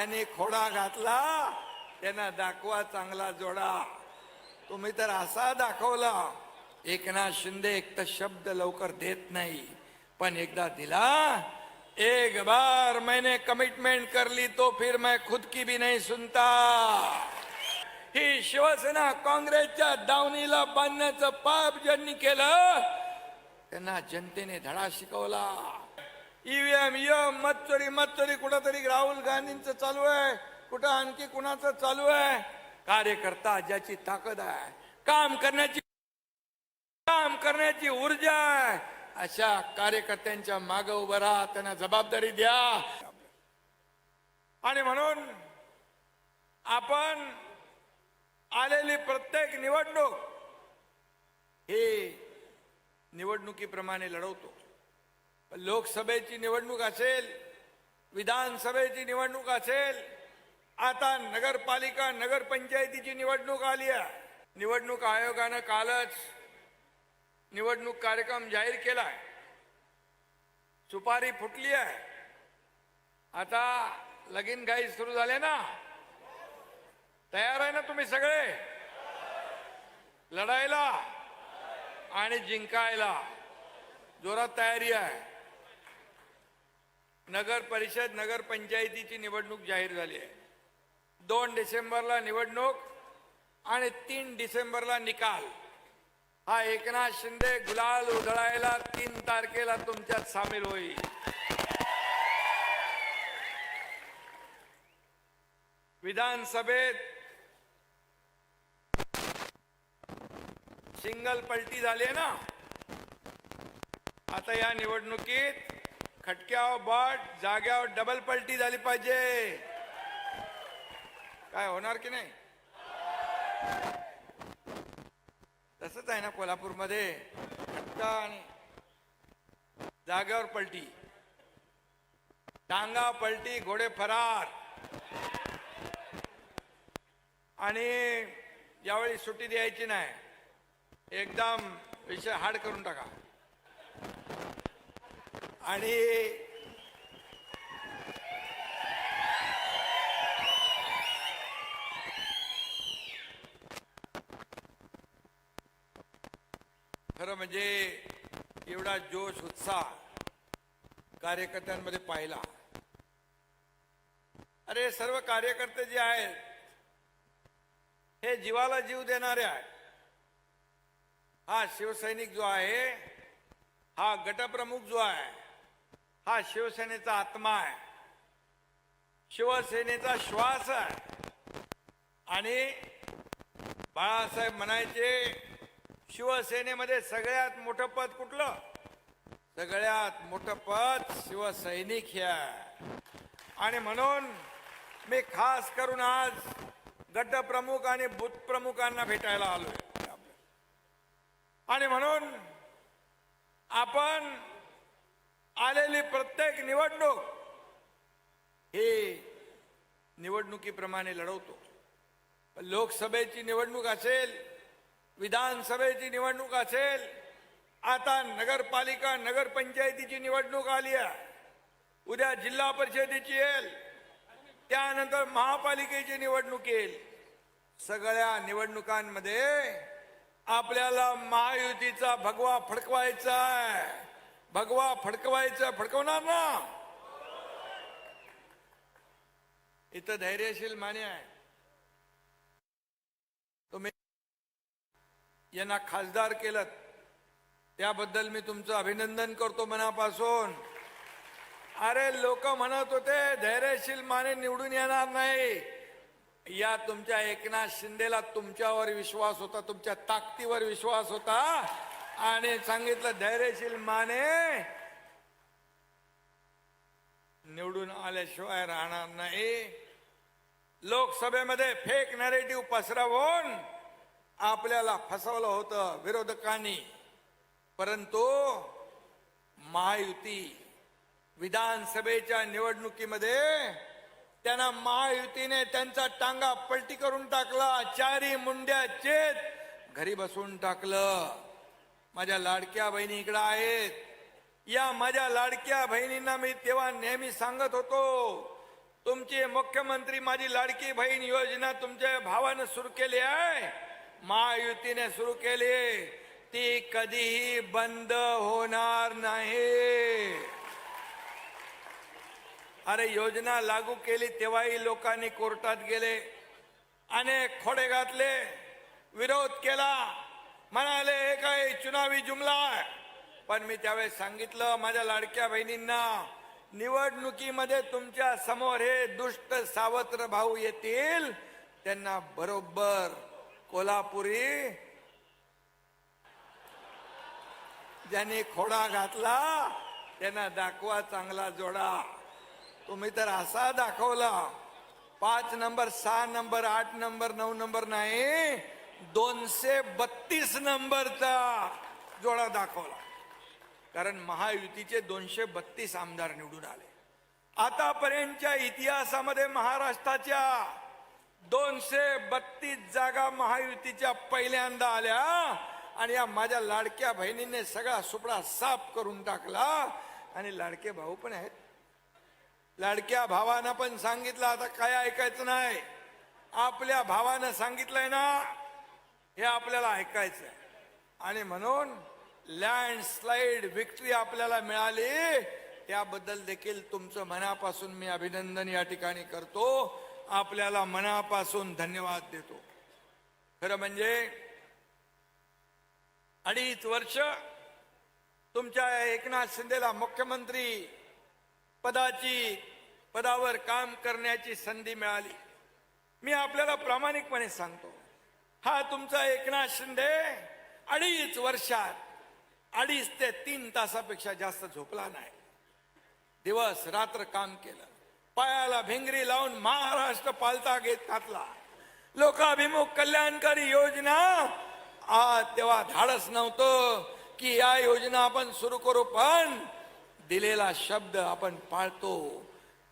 त्याने खोडा घातला त्यांना दाखवा चांगला जोडा. तुम्ही तर असा दाखवला. एकनाथ शिंदे एक तर शब्द लवकर देत नाही पण एकदा दिला एक बार मैंने कमिटमेंट कर ली तो फिर मैं खुद की भी नहीं सुनता. ही शिवसेना काँग्रेसच्या दावणीला बांधण्याचं पाप ज्यांनी केलं त्यांना जनतेने धडा शिकवला. ईव्हीएम ईएम मतचोरी मतचोरी कुठंतरी राहुल गांधींचं चालू आहे. कुठं आणखी कुणाचं चालू आहे? कार्यकर्ता ज्याची ताकद आहे. काम करण्याची काम करण्याची ऊर्जा आहे. अशा कार्यकर्त्यांच्या मागे उभं राहा त्यांना जबाबदारी द्या. आणि म्हणून आपण आलेली प्रत्येक निवडणूक हे निवडणुकीप्रमाणे लढवतो. लोकसभेची निवडणूक असेल विधानसभेची निवडणूक असेल आता नगरपालिका नगरपंचायतीची निवडणूक आली आहे. निवडणूक आयोगानं कालच निवडणूक कार्यक्रम जाहीर केलाय. सुपारी फुटली आहे. आता लगीन घाई सुरू झाले ना? तयार आहे ना तुम्ही सगळे? लढायला आणि जिंकायला. जोरात तयारी आहे. नगर परिषद नगर पंचायतीची निवडणूक जाहीर झाली आहे. दोन डिसेंबरला निवडणूक आणि तीन डिसेंबरला निकाल. हा एकनाथ शिंदे गुलाल उधळायला तीन तारखेला तुमच्यात सामील होईल. विधानसभेत सिंगल पलटी झाली आहे ना? आता या निवडणुकीत खटक्यावर बट जाग्यावर डबल पलटी झाली पाहिजे. काय होणार की नाही? तसंच आहे ना कोल्हापूरमध्ये. खट्टा आणि जाग्यावर पलटी. टांगा पलटी घोडे फरार. आणि यावेळी सुट्टी द्यायची नाही. एकदम विषय हाड करून टाका. आणि खरं म्हणजे एवढा जोश उत्साह कार्यकर्त्यांमध्ये पाहिला. अरे सर्व कार्यकर्ते जे आहेत हे जीवाला जीव देणारे आहेत. हा शिवसैनिक जो आहे हा गटप्रमुख जो आहे हा शिवसेनेचा आत्मा आहे. शिवसेनेचा श्वास आहे. आणि बाळासाहेब म्हणायचे शिवसेनेमध्ये सगळ्यात मोठं पद कुठलं? सगळ्यात मोठं पद शिवसैनिक हे आहे. आणि म्हणून मी खास करून आज गड्ड प्रमुख आणि बूथ प्रमुखांना भेटायला आलोय. आणि म्हणून आपण आलेली प्रत्येक निवडणूक हे निवडणुकीप्रमाणे लढवतो. लोकसभेची निवडणूक असेल विधानसभेची निवडणूक असेल आता नगरपालिका नगरपंचायतीची निवडणूक आली आहे. उद्या जिल्हा परिषदेची येईल त्यानंतर महापालिकेची निवडणूक येईल. सगळ्या निवडणुकांमध्ये आपल्याला महायुतीचा भगवा फडकवायचा आहे. भगवा फडकवायचा फडकवणार ना? इथं धैर्यशील माने आहे. तुम्ही यांना खासदार केलं त्याबद्दल मी तुमचं अभिनंदन करतो मनापासून. अरे लोक म्हणत होते धैर्यशील माने निवडून येणार नाही. या तुमच्या एकनाथ शिंदेला तुमच्यावर विश्वास होता तुमच्या ताकदीवर विश्वास होता. आणि सांगितलं धैर्यशील माने निवडून आल्याशिवाय राहणार नाही. लोकसभेमध्ये फेक नॅरेटिव्ह पसरवून आपल्याला फसवलं होतं विरोधकांनी. परंतु महायुती विधानसभेच्या निवडणुकीमध्ये त्यांना महायुतीने त्यांचा टांगा पलटी करून टाकला चारी मुंड्या चेत घरी बसून टाकलं. माझ्या लाडक्या बहिणी इकडं आहेत. या माझ्या लाडक्या बहिणींना मी तेव्हा नेहमी सांगत होतो तुमची मुख्यमंत्री माझी लाडकी बहीण योजना तुमच्या भावानं सुरू केली आहे. महायुतीने सुरू केली ती कधीही बंद होणार नाही. अरे योजना लागू केली तेव्हाही लोकांनी कोर्टात गेले अनेक खोडे घातले विरोध केला. म्हणाले हे काय चुनावी जुमला आहे? पण मी त्यावेळेस सांगितलं माझ्या लाडक्या बहिणींना निवडणुकीमध्ये तुमच्यासमोर हे दुष्ट सावत्र भाऊ येतील. त्यांना बरोबर कोल्हापुरी ज्यांनी खोडा घातला त्यांना दाखवा चांगला जोडा. तुम्ही तर असा दाखवला. पाच नंबर सहा नंबर आठ नंबर नऊ नंबर नाही. दोनशे बत्तीस नंबरचा जोडा दाखवला. कारण महायुतीचे दोनशे बत्तीस आमदार निवडून आले. आतापर्यंतच्या इतिहासामध्ये महाराष्ट्राच्या दोनशे बत्तीस जागा महायुतीच्या पहिल्यांदा आल्या आणि या माझ्या लाडक्या बहिणीने सगळा सुपडा साफ करून टाकला. आणि लाडके भाऊ पण आहेत. लाडक्या भावानं पण सांगितलं आता काय ऐकायचं नाही. आपल्या भावानं सांगितलंय ना हे आपल्याला ऐकायचं आहे आणि म्हणून लँडस्लाइड विक्ट्री आपल्याला मिळाली. त्याबद्दल देखील तुमचं मनापासून मी अभिनंदन या ठिकाणी करतो. आपल्याला मनापासून धन्यवाद देतो. खरं म्हणजे अडीच वर्ष तुमच्या एकनाथ शिंदेला मुख्यमंत्री पदाची पदावर काम करण्याची संधी मिळाली. मी आपल्याला प्रामाणिकपणे सांगतो. हा तुमचा एकनाथ शिंदे अडीच वर्षात अडीच ते तीन तासापेक्षा जास्त झोपला नाही. दिवस रात्र काम केलं. पायाला भिंगरी लावून महाराष्ट्र पालता घेत घातला. लोकाभिमुख कल्याणकारी योजना आ तेव्हा धाडस नव्हतं की या योजना आपण सुरू करू पण दिलेला शब्द आपण पाळतो.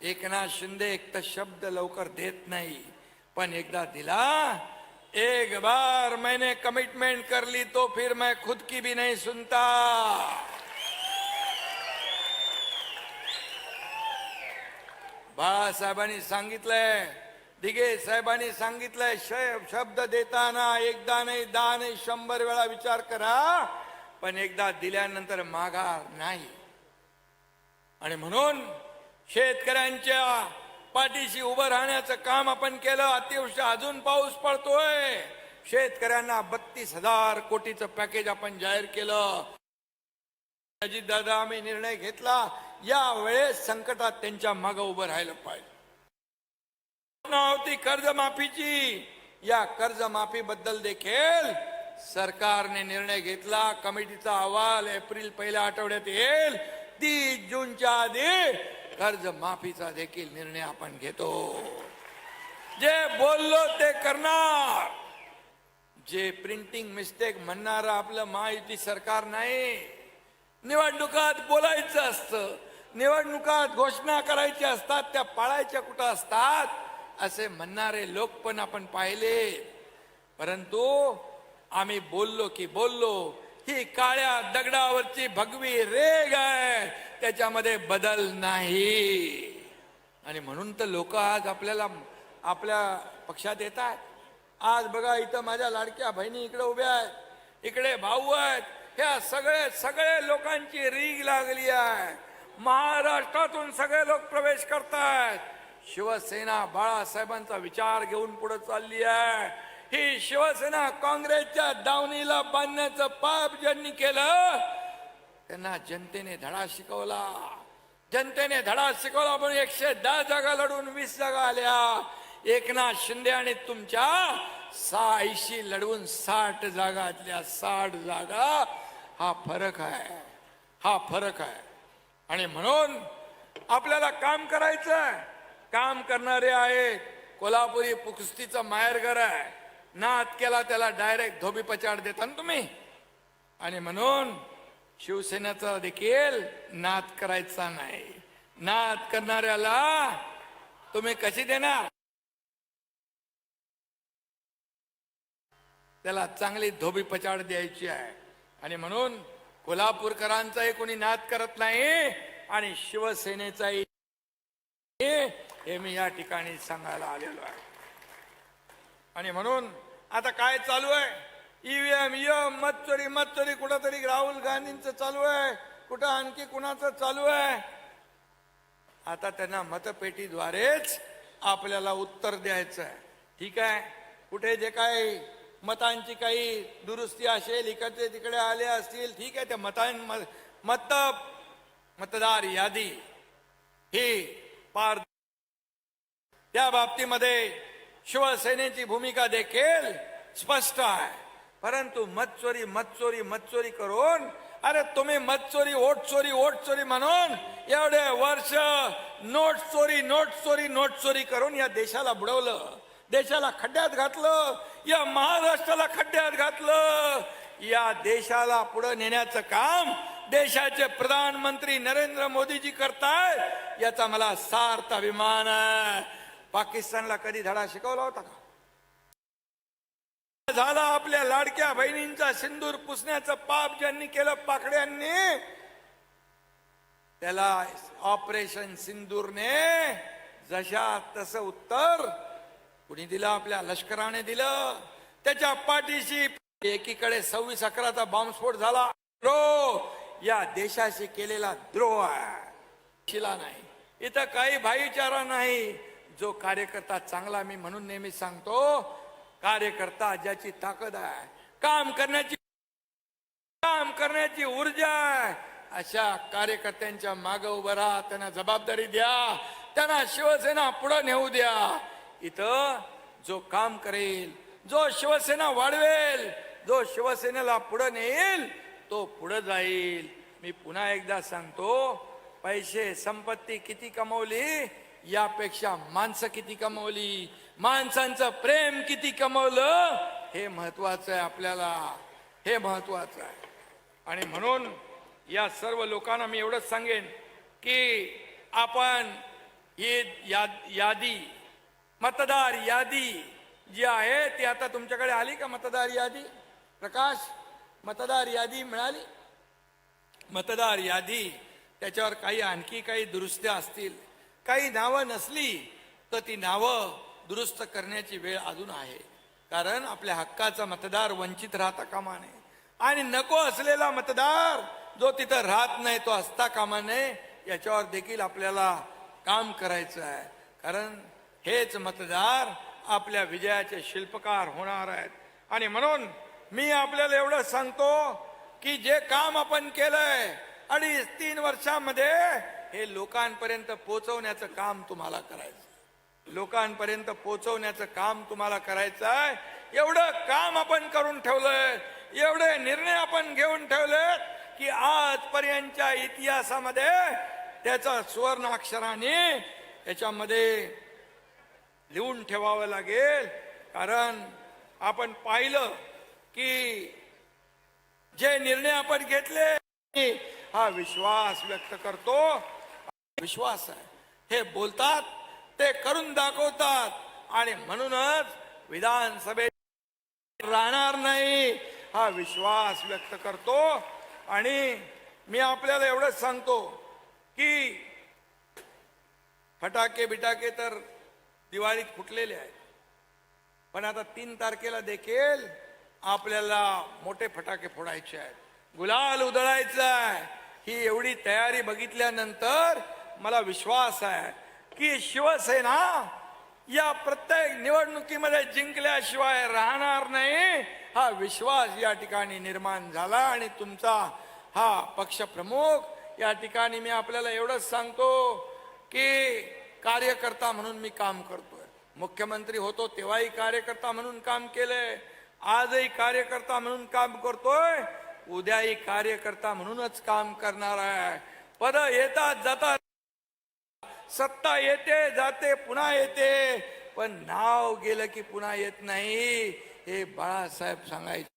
एकनाथ शिंदे एक तर शब्द लवकर देत नाही पण एकदा दिला एक बार मैंने कमिटमेंट कर ली तो फिर मैं खुद की भी नहीं सुनता। बाळासाहेबांनी सांगितलंय दिघे साहेबांनी सांगितलंय श- शब्द देताना एकदा नाही दहा नाही शंभर वेळा विचार करा पण एकदा दिल्यानंतर माघार नाही. आणि म्हणून शेतकऱ्यांच्या पाठीशी उभं राहण्याचं काम आपण केलं. अतिवृष्टी अजून पाऊस पडतोय. शेतकऱ्यांना बत्तीस हजार कोटीचं पॅकेज आपण जाहीर केलं. दादा आम्ही निर्णय घेतला. या वेळेस संकटात त्यांच्या मागे उभं राहिलं पाहिजे. होती कर्जमाफीची. या कर्जमाफी बद्दल देखील सरकारने निर्णय घेतला. कमिटीचा अहवाल एप्रिल पहिल्या आठवड्यात येईल. तीस जूनच्या आधी कर्ज माफीचा देखील निर्णय आपण घेतो. जे बोललो ते करणार. जे प्रिंटिंग मिस्टेक म्हणणार आपलं महायुती सरकार नाही. निवडणुकात बोलायचं असतं. निवडणुकात घोषणा करायच्या असतात त्या पाळायच्या कुठं असतात? असे म्हणणारे लोक पण आपण पाहिले. परंतु आम्ही बोललो की बोललो ही काळ्या दगडावरची भगवी रेग आहे. त्याच्यामध्ये बदल नाही. आणि म्हणून तर लोक आज आपल्याला आपल्या पक्षात येतात. आज बघा इथं माझ्या लाडक्या बहिणी इकडे उभ्या आहेत. इकडे भाऊ आहेत. ह्या सगळे सगळे लोकांची रीग लागली आहे. महाराष्ट्रातून सगळे लोक प्रवेश करतायत. शिवसेना बाळासाहेबांचा विचार घेऊन पुढे चालली आहे. ही शिवसेना काँग्रेसच्या दावणीला बांधण्याचं पाप ज्यांनी केलं त्यांना जनतेने धडा शिकवला. जनतेने धडा शिकवला म्हणून एकशे दहा जागा लढून वीस जागा आल्या. एकनाथ शिंदे आणि तुमच्या सहाऐंशी लढवून साठ जागातल्या साठ जागा. हा फरक आहे. हा फरक आहे. आणि म्हणून आपल्याला काम करायचं आहे काम करणारे आहेत कोल्हापुरी पुकुस्तीचं माहेरघर आहे. नाद केला त्याला डायरेक्ट धोबी पचाड देता ना तुम्ही. आणि म्हणून शिवसेनेचा देखील नाद करायचा नाही. नाद करणाऱ्याला तुम्ही कशी देणार? त्याला चांगली धोबी पचाड द्यायची आहे. आणि म्हणून कोल्हापूरकरांचाही कोणी नाद करत नाही आणि शिवसेनेचाही. हे मी या ठिकाणी सांगायला आलेलो आहे. आणि म्हणून आता काय चालू आहे? ईव्हीएम यम मतचोरी मतचोरी कुठंतरी राहुल गांधींचं चालू आहे. कुठं आणखी कुणाचं चालू आहे? आता त्यांना मतपेटीद्वारेच आपल्याला उत्तर द्यायचं आहे ठीक आहे? कुठे जे काही मतांची काही दुरुस्ती असेल इकडचे तिकडे आले असतील ठीक आहे त्या मतां मत मतदार यादी ही पार त्या बाबतीमध्ये शिवसेनेची भूमिका देखील स्पष्ट आहे. परंतु मतचोरी मतचोरी मतचोरी करून अरे तुम्ही मतचोरी ओट चोरी ओट चोरी म्हणून एवढे वर्ष नोट चोरी नोट चोरी नोट चोरी करून या देशाला बुडवलं. देशाला खड्ड्यात घातलं. या महाराष्ट्राला खड्ड्यात घातलं. या देशाला पुढे नेण्याचं काम देशाचे प्रधानमंत्री नरेंद्र मोदीजी करताय याचा मला सार्थ अभिमान आहे. पाकिस्तानला कधी धडा शिकवला होता का? झाला आपल्या लाडक्या बहिणींचा सिंदूर पुसण्याचं पाप ज्यांनी केलं पाकड्यांनी त्याला ऑपरेशन सिंदूरने जशा तसं उत्तर कुणी दिलं आपल्या लष्कराने दिलं. त्याच्या पाठीशी एकीकडे सव्वीस अकराचा बॉम्बस्फोट झाला. द्रोह! या देशाशी केलेला द्रोह आहे. शिला नाही. इथं काही भाईचारा नाही. जो कार्यकर्ता चांगला मी म्हणून नेहमी सांगतो कार्यकर्ता ज्याची ताकद आहे काम करण्याची काम करण्याची ऊर्जा आहे अशा कार्यकर्त्यांच्या मागे उभं राहा त्यांना जबाबदारी द्या त्यांना शिवसेना पुढे नेऊ द्या. इथं जो काम करेल जो शिवसेना वाढवेल जो शिवसेनेला पुढे नेईल तो पुढे जाईल. मी पुन्हा एकदा सांगतो पैसे संपत्ती किती कमवली यापेक्षा माणसं किती कमवली? माणसांचं प्रेम किती कमवलं? हे महत्वाचं आहे आपल्याला. हे महत्वाचं आहे. आणि म्हणून या सर्व लोकांना मी एवढंच सांगेन की आपण ही याद यादी मतदार यादी जी आहे ती आता तुमच्याकडे आली का मतदार यादी? प्रकाश मतदार यादी मिळाली? मतदार यादी त्याच्यावर काही आणखी काही दुरुस्त्या असतील. काही नावं नसली तर ती नावं दुरुस्त करण्याची वेळ अजून आहे. कारण आपल्या हक्काचा मतदार वंचित राहता कामा नये. आणि नको असलेला मतदार जो तिथं राहत नाही तो असता कामा नये याच्यावर देखील आपल्याला काम करायचं आहे. कारण हेच मतदार आपल्या विजयाचे शिल्पकार होणार आहेत. आणि म्हणून मी आपल्याला एवढं सांगतो की जे काम आपण केलंय अडीच तीन वर्षामध्ये हे लोकांपर्यंत पोचवण्याचं काम तुम्हाला करायचं लोकांपर्यंत पोचवण्याचं काम तुम्हाला करायचं आहे. एवढं काम आपण करून ठेवलंय. एवढे निर्णय आपण घेऊन ठेवलेत की आजपर्यंतच्या इतिहासामध्ये त्याचा सुवर्ण अक्षराने याच्यामध्ये लिहून ठेवावं लागेल. कारण आपण पाहिलं की जे निर्णय आपण घेतले हा विश्वास व्यक्त करतो. विश्वास आहे. हे बोलतात ते करून दाखवतात आणि म्हणूनच विधानसभेत राहणार नाही हा विश्वास व्यक्त करतो. आणि मी आपल्याला एवढंच सांगतो की फटाके बिटाके तर दिवाळीत फुटलेले आहेत. पण आता तीन तारखेला देखील आपल्याला मोठे फटाके फोडायचे आहेत. गुलाल उधळायचा आहे. ही एवढी तयारी बघितल्यानंतर मला विश्वास आहे की शिवसेना या प्रत्येक निवडणुकीमध्ये जिंकल्याशिवाय राहणार नाही. हा विश्वास या ठिकाणी निर्माण झाला आणि तुमचा हा पक्षप्रमुख या ठिकाणी मी आपल्याला एवढंच सांगतो की कार्यकर्ता म्हणून मी काम करतोय. मुख्यमंत्री होतो तेव्हाही कार्यकर्ता म्हणून काम केलंय आजही कार्यकर्ता म्हणून काम करतोय उद्याही कार्यकर्ता म्हणूनच काम करणार आहे. पद येतात जातात. सत्ता येते जाते पुन्हा येते. पण नाव गेलं की पुन्हा येत नाही हे बाळासाहेब सांगायचे.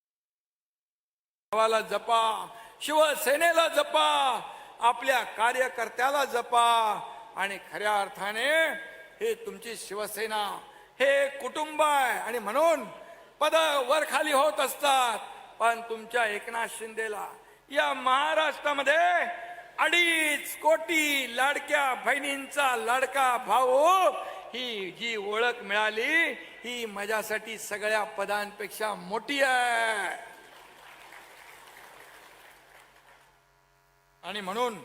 नावाला जपा शिवसेनेला जपा आपल्या कार्यकर्त्याला जपा. आणि खऱ्या अर्थाने हे तुमची शिवसेना हे कुटुंब आहे. आणि म्हणून पद वर खाली होत असतात. पण तुमच्या एकनाथ शिंदेला या महाराष्ट्रामध्ये अडीच कोटी लाडक्या बहिणींचा लाडका भाऊ ही जी ओळख मिळाली. ही माझ्यासाठी सगळ्या पदांपेक्षा मोठी आहे. आणि म्हणून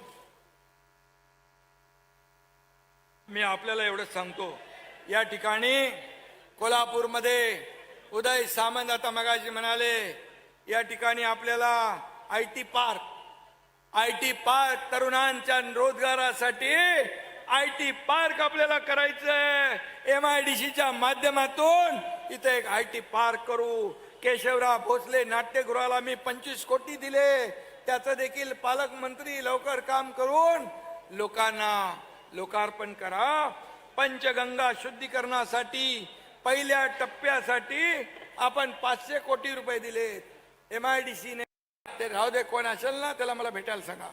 मी आपल्याला एवढंच सांगतो. या ठिकाणी कोल्हापूरमध्ये उदय सामंत आता मगाशी म्हणाले या ठिकाणी आपल्याला I T park I T park तरुणांच्या रोजगारासाठी आय टी पार्क आपल्याला करायचंय. एम आय डी सीच्या माध्यमातून इथे एक आय टी पार्क करू. केशवराव भोसले नाट्यगृहाला मी पंचवीस कोटी दिले. त्याचं देखील पालकमंत्री लवकर काम करून लोकांना लोकार्पण करा. पंचगंगा शुद्धीकरणासाठी पहिल्या टप्प्यासाठी आपण पाचशे कोटी रुपये दिलेत. एम आय डी सीने ते राहू दे कोण असेल ना त्याला मला भेटायला सांगा.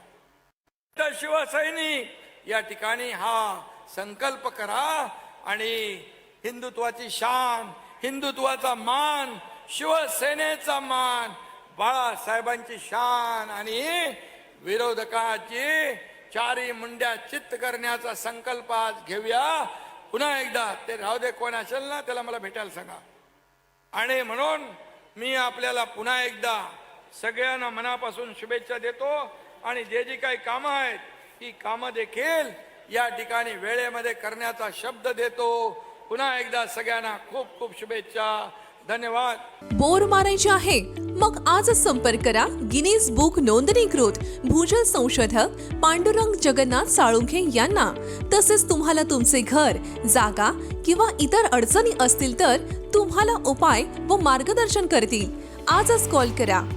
तर शिवसैनिक या ठिकाणी हा संकल्प करा आणि हिंदुत्वाची शान हिंदुत्वाचा मान शिवसेनेचा मान बाळासाहेबांची शान आणि विरोधकाची चारी मुंड्या चित्त करण्याचा संकल्प आज घेऊया. पुन्हा एकदा ते राहू दे कोण असेल ना त्याला मला भेटायला सांगा. आणि म्हणून मी आपल्याला पुन्हा एकदा सगळ्यांना मनापासून शुभेच्छा देतो. आणि जे जी काही कामं आहेत ती कामं देखील या ठिकाणी वेळेमध्ये करण्याचा शब्द देतो. पुन्हा एकदा सगळ्यांना खूप खूप शुभेच्छा. धन्यवाद. बोर मारायचे आहे? मग आजच संपर्क करा गिनीज बुक नोंदणीकृत भूजल संशोधक पांडुरंग जगन्नाथ साळुंखे यांना. तसेच तुम्हाला तुमचे घर जागा किंवा इतर अडचणी असतील तर तुम्हाला उपाय व मार्गदर्शन करतील. आजच कॉल करा.